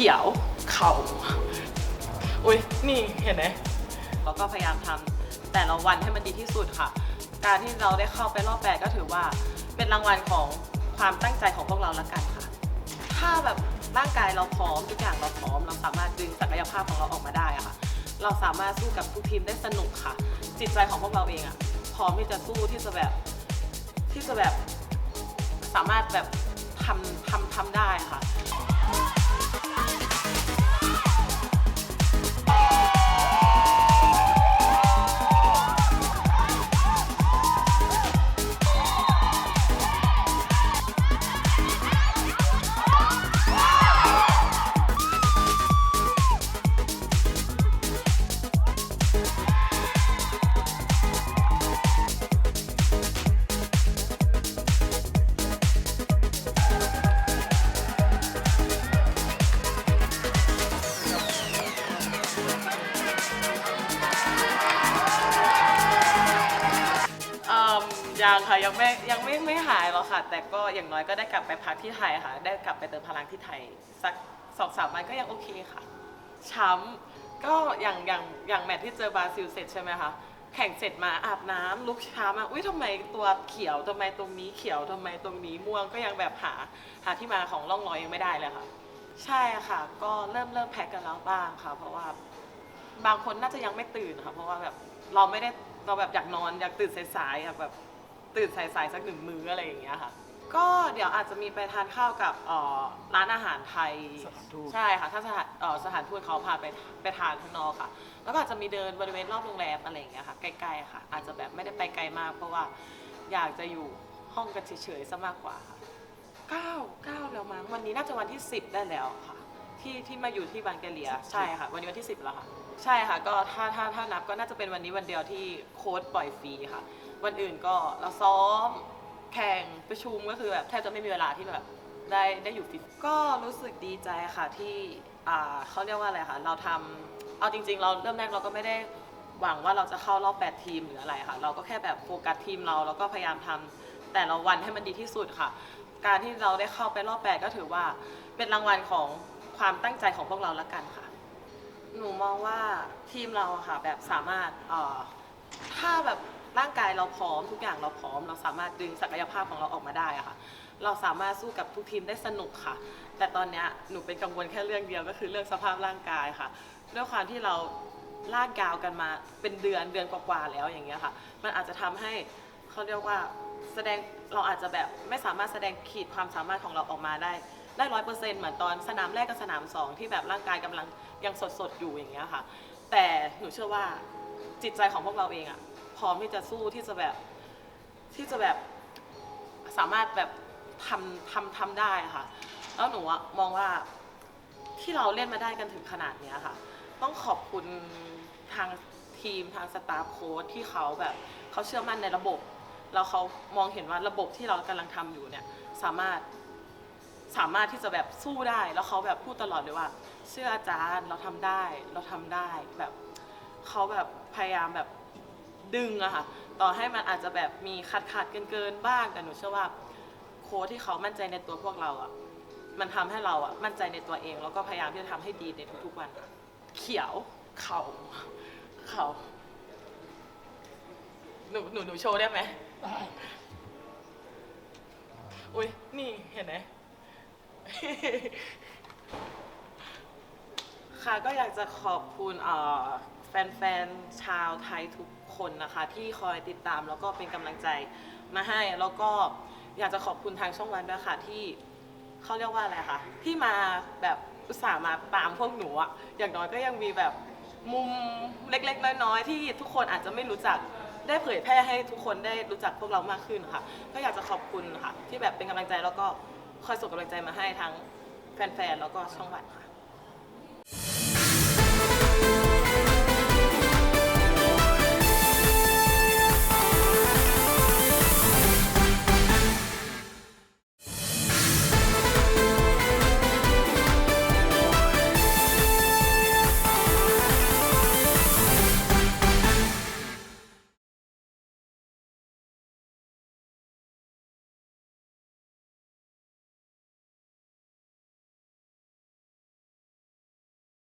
ขียว เข่าอุ้ยนี่เห็นไหมเราก็พยายามทำแต่ละวันให้มันดีที่สุดค่ะ การที่เราได้เข้าไปรอบแปดก็ถือว่าเป็นรางวัลของความตั้งใจของพวกเราละกันค่ะ ถ้าแบบร่างกายเราพร้อมทุกอย่างเราพร้อม เราสามารถดึงศักยภาพของเราออกมาได้อะค่ะ เราสามารถสู้กับทุกทีมได้สนุกค่ะ จิตใจของพวกเราเองอะพร้อมที่จะสู้ที่จะแบบที่จะแบบสามารถแบบทำทำทำได้ค่ะ ยังค่ะยังไม่ยังไม่ไม่หายหรอกค่ะ แต่ก็อย่างน้อยก็ได้กลับไปพักที่ไทยค่ะ ได้กลับไปเติมพลังที่ไทยสักสองสามวันก็ยังโอเคค่ะ ช้ำก็อย่างอย่างอย่างแมตช์ที่เจอบราซิลเสร็จใช่ไหมคะแข่งเสร็จมาอาบน้ำลุกช้ามาอุ้ยทำไมตัวเขียวทำไมตรงนี้เขียวทำไมตรงนี้ม่วงก็ยังแบบหาหาที่มาของร่องรอยยังไม่ได้เลยค่ะ ใช่ค่ะ ก็เริ่มเริ่มแพ็กกันแล้วบ้างค่ะ เพราะว่าบางคนน่าจะยังไม่ตื่นค่ะ เพราะว่าแบบเราไม่ได้เราแบบอยากนอนอยากตื่นสายๆอยากแบบ ตื่นสายๆสักหนึ่งมื้ออะไรอย่างเงี้ยค่ะ ก็เดี๋ยวอาจจะมีไปทานข้าวกับเอ่อร้านอาหารไทยสถานทูต ใช่ค่ะ ถ้าสถานเอ่อสถานทูตเขาพาไปไปทานข้างนอกค่ะ แล้วก็อาจจะมีเดินบริเวณรอบโรงแรมอะไรอย่างเงี้ยค่ะใกล้ๆค่ะ อาจจะแบบไม่ได้ไปไกลมาก เพราะว่าอยากจะอยู่ห้องกันเฉยๆซะมากกว่าค่ะเก้าเก้าแล้วมั้งวันนี้น่าจะวันที่10ได้แล้วค่ะ ที่ที่มาอยู่ที่บางแกเลียใช่ค่ะ วันนี้วันที่ 10 แล้วค่ะ ใช่ค่ะ ก็ถ้าถ้าถ้านับก็น่าจะเป็นวันนี้วันเดียวที่โค้ดปล่อยฟรีค่ะ วันอื่นก็เราซ้อมแข่งประชุมก็คือแบบแทบจะไม่มีเวลาที่แบบได้ได้อยู่ฟิตก็รู้สึกดีใจค่ะที่อ่าเขาเรียกว่าอะไรคะเราทำเอาจริง ๆ เราเริ่มแรกเราก็ไม่ได้หวังว่าเราจะเข้ารอบ 8 ทีมหรืออะไรค่ะ เราก็แค่แบบโฟกัสทีมเราแล้วก็พยายามทำแต่ละวันให้มันดีที่สุดค่ะ การที่เราได้เข้าไปรอบ 8 ก็ถือว่าเป็นรางวัลของ ความตั้งใจของพวกเราละกันค่ะ หนูมองว่าทีมเราอะค่ะแบบสามารถเอ่อถ้าแบบร่างกายเราพร้อมทุกอย่างเราพร้อม เราสามารถดึงศักยภาพของเราออกมาได้อะค่ะ เราสามารถสู้กับทุกทีมได้สนุกค่ะ แต่ตอนเนี้ยหนูเป็นกังวลแค่เรื่องเดียวก็คือเรื่องสภาพร่างกายค่ะ ด้วยความที่เราลากยาวกันมาเป็นเดือนเดือนกว่าๆแล้วอย่างเงี้ยค่ะ มันอาจจะทำให้เขาเรียกว่าแสดงเราอาจจะแบบไม่สามารถแสดงขีดความสามารถของเราออกมาได้ ได้ร้อยเปอร์เซ็นต์เหมือนตอนสนามแรกกับสนามสองที่แบบร่างกายกำลังยังสดๆอยู่อย่างเงี้ยค่ะ แต่หนูเชื่อว่าจิตใจของพวกเราเองอะพร้อมที่จะสู้ที่จะแบบที่จะแบบสามารถแบบทำทำทำได้ค่ะ แล้วหนูอะมองว่าที่เราเล่นมาได้กันถึงขนาดเนี้ยค่ะ ต้องขอบคุณทางทีมทางสตาฟโค้ชที่เขาแบบเขาเชื่อมั่นในระบบ แล้วเขามองเห็นว่าระบบที่เรากำลังทำอยู่เนี่ยสามารถ สามารถที่จะแบบสู้ได้ แล้วเขาแบบพูดตลอดเลยว่า เชื่ออาจารย์เราทำได้ เราทำได้แบบเขาแบบพยายามแบบดึงอะค่ะ ต่อให้มันอาจจะแบบมีขาดขาดเกินเกินๆบ้าง แต่หนูเชื่อว่าโค้ชที่เขามั่นใจในตัวพวกเราอะมันทำให้เราอะมั่นใจในตัวเอง แล้วก็พยายามที่จะทำให้ดีในทุกๆวันค่ะเขียวเข่าเข่าหนูหนูหนูโชว์ได้ไหมได้อุ้ยนี่เห็นไหม ค่ะก็อยากจะขอบคุณเอ่อแฟนๆ ชาวไทยทุกคนนะคะ ที่คอยติดตามแล้วก็เป็นกำลังใจมาให้ แล้วก็อยากจะขอบคุณทางช่องวันด้วยค่ะที่เขาเรียกว่าอะไรคะที่มาแบบอุตส่าห์มาตามพวกหนูอะอย่างน้อยก็ยังมีแบบมุมเล็กๆ น้อยๆ ที่ทุกคนอาจจะไม่รู้จักได้เผยแพร่ให้ทุกคนได้รู้จักพวกเรามากขึ้นค่ะ ก็อยากจะขอบคุณค่ะที่แบบเป็นกำลังใจแล้วก็ คอยส่งกำลังใจมาให้ทั้งแฟนๆ แล้วก็ช่องวันค่ะ